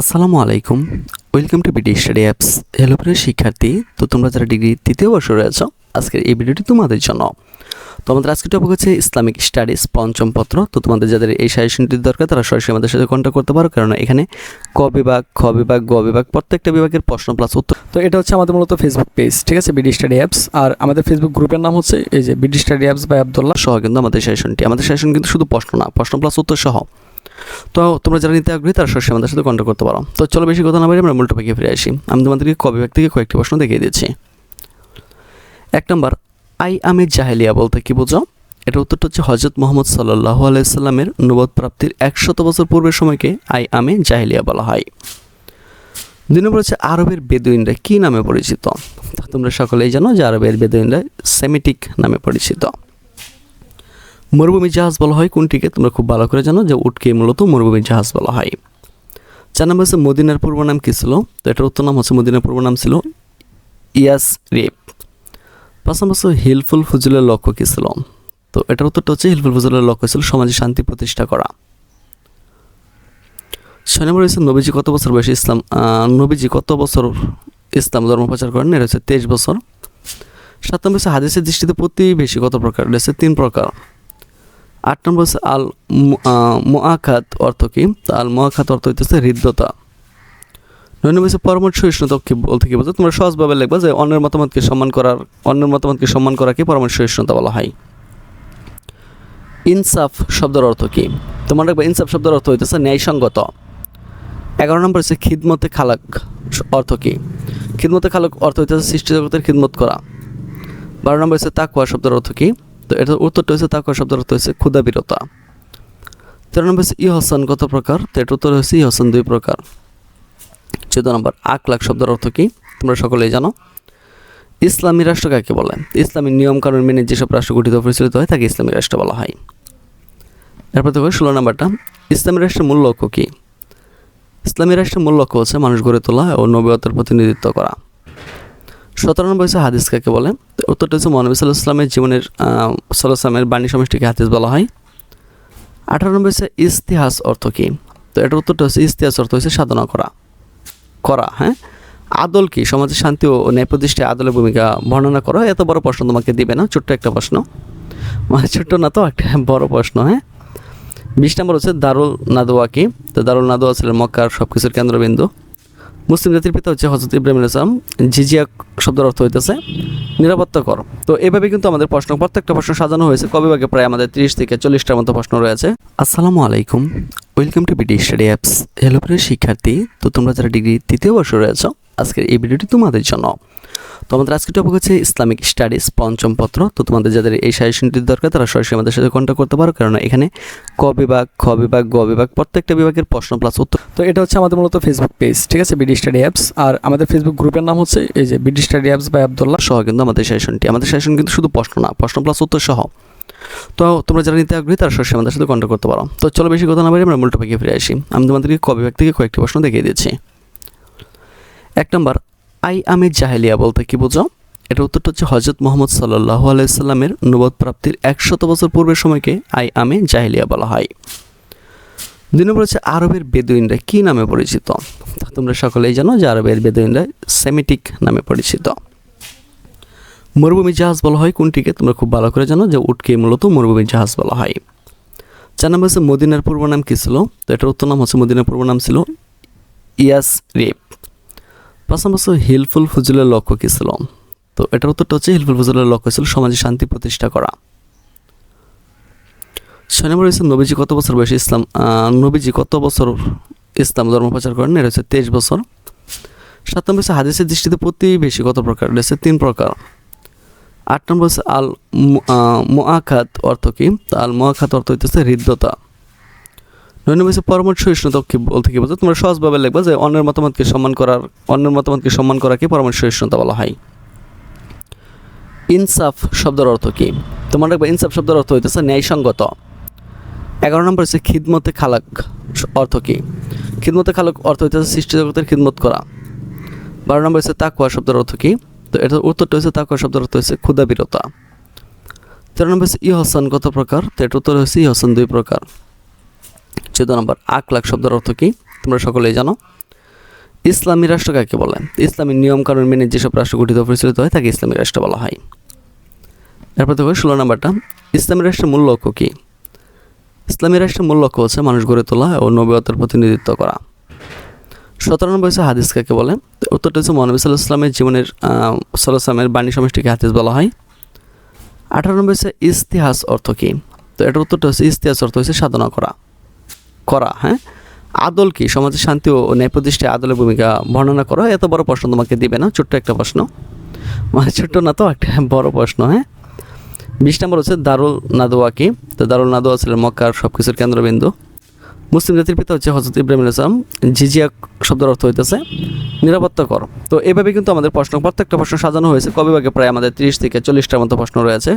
আসসালামু আলাইকুম। Welcome to BD study apps hello প্রিয় শিক্ষার্থী। তো তোমরা যারা ডিগ্রি তৃতীয় বর্ষে রয়েছ, আজকের এই ভিডিওটি তোমাদের জন্য। তো আমাদের আজকে টপিক হচ্ছে ইসলামিক স্টাডিজ পঞ্চম পত্র। তো তোমাদের যাদের এই সাজেশনটির দরকার, তারা সরাসরি আমাদের সাথে কন্ট্যাক্ট করতে পারো। কারণ এখানে ক বিভাগ, খ বিভাগ, গ বিভাগ, প্রত্যেকটা বিভাগের প্রশ্ন প্লাস উত্তর। তো এটা হচ্ছে আমাদের মূলত ফেসবুক পেজ ঠিক আছে? বিডি স্টাডি অ্যাপস আর আমাদের ফেসবুক গ্রুপের নাম হচ্ছে এই যে BD study apps by Abdullah সহ কিন্তু আমাদের সেশনটি আমাদের সেশন কিন্তু শুধু প্রশ্ন না, প্রশ্ন প্লাস উত্তর সহ। তো তোমরা যারা নিতে আগ্রহী, তারা সরাসরি আমাদের সাথে কন্ট্যাক্ট করতে পারো। তো চলো বেশি কথা না বলে আমরা মূল টপিকে ফিরে আসি। আমি তোমাদেরকে ক বিভাগ থেকে কয়েকটি প্রশ্ন দেখিয়ে দিচ্ছি। এক নম্বর, আই আমের জাহেলিয়া বলতে কি বোঝো? এটা উত্তরটা হচ্ছে হজরত মোহাম্মদ সাল্লাহ আলাইসাল্লামের নবদ প্রাপ্তির একশত বছর পূর্বের সময়কে আই আমে জাহেলিয়া বলা হয়। দুই নম্বর হচ্ছে, আরবের বেদুইনরা কী নামে পরিচিত? তোমরা সকলেই জানো যে আরবের বেদুইনরা সেমিটিক নামে পরিচিত। মরুভূমি জাহাজ বলা হয়। কোনটিকে তোমরা খুব ভালো করে জানো, যে উটকে মূলত মরুভূমি জাহাজ বলা হয়। চার নম্বর হচ্ছে মদিনার পূর্ব নাম কী ছিল? তো এটার উত্তর নাম হচ্ছে মদিনার পূর্ব নাম ছিল ইয়াস রেপ পাঁচ নম্বর হচ্ছে হিলফুল ফুজুলের লক্ষ্য কী ছিল? তো এটার উত্তরটা হচ্ছে হিলফুল ফুজুলের লক্ষ্য ছিল সমাজে শান্তি প্রতিষ্ঠা করা। ছয় নম্বর হচ্ছে নবীজি কত বছর বয়সে ইসলাম নবীজি কত বছর ইসলাম ধর্ম প্রচার করেন? এটা হচ্ছে তেইশ বছর। সাত নম্বর হচ্ছে হাদিসের দৃষ্টিতে প্রতিবেশী কত প্রকার? এটা হচ্ছে তিন প্রকার। আট নম্বর হচ্ছে আল মোয়াখাত অর্থ কি? আল মোয়াখাত অর্থ হইতেছে হৃদ্যতা। নয় নম্বর হচ্ছে পরামর্শ সহিষ্ণুতা কি বলতে কি বলতে তোমরা সহজভাবে লিখবা যে অন্যের মতামতকে সম্মান করার অন্যের মতামতকে সম্মান করাকে পরামর্শ সহিষ্ণুতা বলা হয়। ইনসাফ শব্দের অর্থ কি? তোমার দেখবে ইনসাফ শব্দের অর্থ হইতেছে ন্যায়সঙ্গত। এগারো নম্বর হচ্ছে খিদমতে খালাক অর্থ কি? খিদমতে খালাক অর্থ হইতেছে সৃষ্টি জগতের খিদমত করা। বারো নম্বর হচ্ছে তাকুয়া শব্দের অর্থ কি? তো এটার উত্তরটা হচ্ছে তাকুয়া শব্দের অর্থ হচ্ছে ক্ষুদাবিরতা তেরো নম্বর হচ্ছে হসান কত প্রকার? তো এটার উত্তর হচ্ছে ই হসান দুই প্রকার। চোদ্দ নম্বর আকলাক শব্দের অর্থ কি? তোমরা সকলেই জানো। ইসলামী রাষ্ট্র কাকে বলে? ইসলামী নিয়ম কানুন মেনে যেসব রাষ্ট্র গঠিত পরিচালিত হয়, তাকে ইসলামী রাষ্ট্র বলা হয়। এরপর দেখো ষোলো নম্বরটা, ইসলামী রাষ্ট্রের মূল লক্ষ্য কী? ইসলামী রাষ্ট্রের মূল লক্ষ্য হচ্ছে মানুষ গড়ে তোলা ও নবীয়তার প্রতিনিধিত্ব করা। সতেরো নম্বর হচ্ছে হাদিস কাকে বলে? উত্তরটা হচ্ছে মহানবী সাল্লাহ ইসলামের জীবনের সাল্লাহ ইসলামের বাণী সমষ্টিকে হাদিস বলা হয়। আঠারো নম্বর হচ্ছে ইস্তিহাস অর্থ কী? তো এটার উত্তরটা হচ্ছে ইতিহাস অর্থ হচ্ছে সাধনা করা। করা হ্যাঁ? আদল কি? সমাজে শান্তি ও ন্যায় প্রতিষ্ঠায় আদলের ভূমিকা বর্ণনা করো। এত বড় প্রশ্ন তোমাকে দিবে না, ছোট্ট একটা প্রশ্ন। মানে ছোট্ট না তো, একটা বড় প্রশ্ন হ্যাঁ? বিশ নম্বর হচ্ছে দারুল নাদোয়া কি? তো দারুল নাদোয়া ছিলেন মক্কার সব কিছুর কেন্দ্রবিন্দু। মুসলিম জাতির পিতা হচ্ছে হজরত ইব্রাহিম ইসলাম জিজিয়া শব্দের অর্থ হইতেছে নিরাপত্তা কর। তো এভাবে কিন্তু আমাদের প্রশ্ন, প্রত্যেকটা প্রশ্ন সাজানো হয়েছে। কবে ভাগে প্রায় আমাদের তিরিশ থেকে চল্লিশটার মতো প্রশ্ন রয়েছে। আসসালামু আলাইকুম। Welcome to BD study apps hello প্রিয় শিক্ষার্থী, তো তোমরা যারা ডিগ্রি তৃতীয় বর্ষ রয়েছ, আজকের এই ভিডিওটি তোমাদের জন্য। তো আমাদের আজকে টপিক হচ্ছে ইসলামিক স্টাডিজ পঞ্চম পত্র। তো তোমাদের যাদের এই সাজেশনটির দরকার, তারা সরাসরি আমাদের সাথে কন্ট্যাক্ট করতে পারো। কারণ এখানে ক বিভাগ, খ বিভাগ, গ বিভাগ প্রত্যেকটা বিভাগের প্রশ্ন প্লাস উত্তর। তো এটা হচ্ছে আমাদের মূলত ফেসবুক পেজ ঠিক আছে? বিডি স্টাডি অ্যাপস আর আমাদের ফেসবুক গ্রুপের নাম হচ্ছে এই যে BD study apps by Abdullah সহ কিন্তু আমাদের সেশনটি আমাদের সেশন কিন্তু শুধু প্রশ্ন না, প্রশ্ন প্লাস উত্তর সহ। তো তোমরা যারা নিতে আগ্রহী, তারা সরাসরি আমাদের সাথে কন্ট্যাক্ট করতে পারো। তো চলো বেশি কথা না বলে আমরা মূল টপিকে ফিরে আসি। আমি তোমাদেরকে ক বিভাগ থেকে কয়েকটি প্রশ্ন দেখিয়ে দিচ্ছি। এক নম্বর আই আমের জাহেলিয়া বলতে কি বোঝো? এটা উত্তরটা হচ্ছে হজরত মোহাম্মদ সাল্লাহ আলাইসাল্লামের নবদ প্রাপ্তির একশত বছর পূর্বের সময়কে আই আমে জাহেলিয়া বলা হয়। দুই নম্বর হচ্ছে আরবের বেদুইনরা কী নামে পরিচিত? তোমরা সকলেই জানো যে আরবের বেদুইনরা সেমিটিক নামে পরিচিত। মরুভূমি জাহাজ বলা হয় কোনটিকে? তোমরা খুব ভালো করে জানো যে উটকে মূলত মরুভূমি জাহাজ বলা হয়। চার নম্বর হচ্ছে মদিনার পূর্ব নাম কী ছিল? তো এটার উত্তর নাম হচ্ছে মদিনার পূর্ব নাম ছিল ইয়াস রেপ পাঁচ নম্বর হচ্ছে হিলফুল ফুজুলের লক্ষ্য কী ছিল? তো এটার উত্তরটা হচ্ছে হিলফুল ফুজুলের লক্ষ্য ছিল সমাজে শান্তি প্রতিষ্ঠা করা। ছয় নম্বর হচ্ছে নবীজি কত বছর বয়সে ইসলাম নবীজি কত বছর ইসলাম ধর্ম প্রচার করেন? এটা হচ্ছে তেইশ বছর। সাত নম্বর হচ্ছে হাদিসের দৃষ্টিতে প্রতি প্রতিবেশী কত প্রকার? এটা হচ্ছে তিন প্রকার। আট নম্বর হচ্ছে আল মোয়াখাত অর্থ কি? আল মোয়াখাত অর্থ হইতেছে হৃদ্যতা। হচ্ছে পরামর্শ সহিষ্ণুতা কি বলতে কি বলতে তোমরা সহজভাবে লিখবা যে অন্যের মতামতকে সম্মান করার, অন্যের মতামতকে সম্মান করাকে পরামর্শ সহিষ্ণুতা বলা হয়? ইনসাফ শব্দের অর্থ কি? তোমার দেখবে ইনসাফ শব্দের অর্থ হইতেছে ন্যায়সঙ্গত। এগারো নম্বর হচ্ছে খিদমতে খালাক অর্থ কি? খিদমতে খালাক অর্থ হইতেছে সৃষ্টি জগতের খিদমত করা। বারো নম্বর হচ্ছে তাকুয়া শব্দের অর্থ কি? তো এটার উত্তরটা হচ্ছে তাকুয়া শব্দের অর্থ হচ্ছে ক্ষুদাবিরতা তেরো নম্বর হচ্ছে ই হসান কত প্রকার? তো এটার উত্তর হচ্ছে ই হসান দুই প্রকার। চোদ্দ নম্বর আকলাক শব্দের অর্থ কি? তোমরা সকলেই জানো। ইসলামী রাষ্ট্র কাকে বলে? ইসলামী নিয়মকানুন মেনে যেসব রাষ্ট্র গঠিত পরিচালিত হয়, তাকে ইসলামী রাষ্ট্র বলা হয়। এরপর দেখো, ষোলো নম্বরটা। ইসলামী রাষ্ট্রের মূল লক্ষ্য কী? ইসলামী রাষ্ট্রের মূল লক্ষ্য হচ্ছে মানুষ গড়ে তোলা ও নবীয়তার প্রতিনিধিত্ব করা। সতেরো নম্বর হচ্ছে হাদিস কাকে বলে? উত্তরটা হচ্ছে মহানবী সাল্লাহ ইসলামের জীবনের সাল্লাহ ইসলামের বাণী সমষ্টিকে হাদিস বলা হয়। আঠারো নম্বর হচ্ছে ইস্তিহাস অর্থ কী? তো এটার উত্তরটা হচ্ছে ইস্তিহাস অর্থ হচ্ছে সাধনা করা। করা হ্যাঁ? আদল কি? সমাজে শান্তি ও ন্যায় প্রতিষ্ঠায় আদলের ভূমিকা বর্ণনা করো। এত বড় প্রশ্ন তোমাকে দিবে না, ছোট্ট একটা প্রশ্ন। মানে ছোট্ট না তো, একটা বড় প্রশ্ন হ্যাঁ? বিশ নম্বর হচ্ছে দারুল নাদোয়া কি? তো দারুল নাদোয়া ছিলেন মক্কার সব কিছুর কেন্দ্রবিন্দু। মুসলিম জাতির পিতা হচ্ছে হজরত ইব্রাহিম ইসলাম জিজিয়া শব্দের অর্থ হইতেছে নিরাপত্তা কর তো এভাবে কিন্তু আমাদের প্রশ্ন, প্রত্যেকটা প্রশ্ন সাজানো হয়েছে। কবিভাগে প্রায় আমাদের তিরিশ থেকে চল্লিশটার মতো প্রশ্ন রয়েছে।